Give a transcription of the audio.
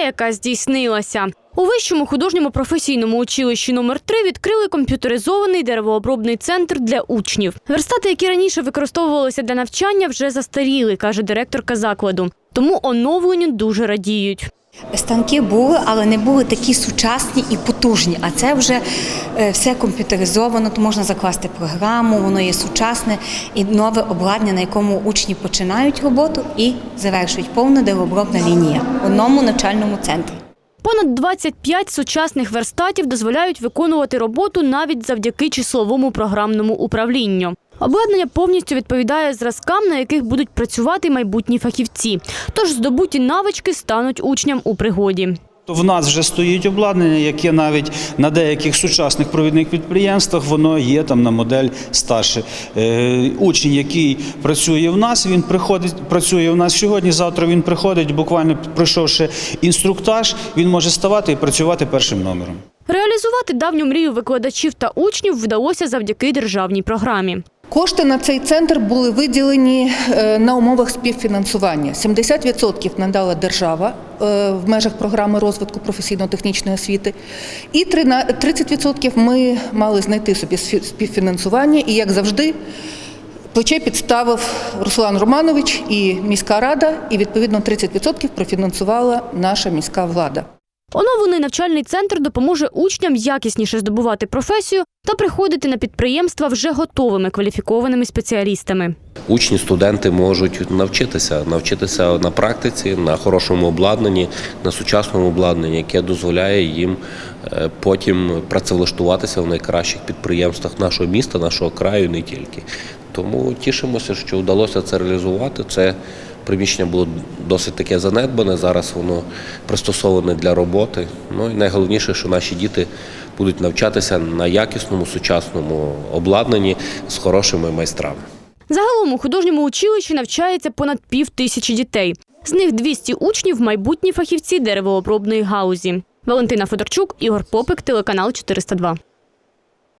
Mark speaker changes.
Speaker 1: яка здійснилася. У вищому художньому професійному училищі номер 3 відкрили комп'ютеризований деревообробний центр для учнів. Верстати, які раніше використовувалися для навчання, вже застаріли, каже директорка закладу. Тому оновленню дуже радіють.
Speaker 2: Станки були, але не були такі сучасні і потужні. А це вже е, все комп'ютеризовано, то можна закласти програму, воно є сучасне і нове обладнання, на якому учні починають роботу і завершують повна деревообробна лінія в одному навчальному центрі.
Speaker 1: Понад 25 сучасних верстатів дозволяють виконувати роботу навіть завдяки числовому програмному управлінню. Обладнання повністю відповідає зразкам, на яких будуть працювати майбутні фахівці. Тож здобуті навички стануть учням у пригоді.
Speaker 3: В нас вже стоїть обладнання, яке навіть на деяких сучасних провідних підприємствах воно є там на модель старше. Е, учень, який працює в нас, він приходить, працює в нас сьогодні. Завтра він приходить, буквально пройшовши інструктаж, він може ставати і працювати першим номером.
Speaker 1: Реалізувати давню мрію викладачів та учнів вдалося завдяки державній програмі.
Speaker 4: Кошти на цей центр були виділені е, на умовах співфінансування. 70% надала держава е, в межах програми розвитку професійно-технічної освіти, і трина- 30% ми мали знайти собі співфінансування. І як завжди, плече підставив Руслан Романович і міська рада, і відповідно 30% профінансувала наша міська влада.
Speaker 1: Оновлений навчальний центр допоможе учням якісніше здобувати професію та приходити на підприємства вже готовими кваліфікованими спеціалістами.
Speaker 5: Учні, студенти можуть навчитися, навчитися на практиці, на хорошому обладнанні, на сучасному обладнанні, яке дозволяє їм е, потім працевлаштуватися в найкращих підприємствах нашого міста, нашого краю, не тільки. Тому тішимося, що вдалося це реалізувати. Це приміщення було досить таке занедбане. Зараз воно пристосоване для роботи. Ну і найголовніше, що наші діти будуть навчатися на якісному сучасному обладнанні з хорошими майстрами.
Speaker 1: Загалом у художньому училищі навчається понад пів тисячі дітей. З них 200 учнів – майбутні фахівці деревообробної гаузі. Валентина Федорчук, Ігор Попик, телеканал 402.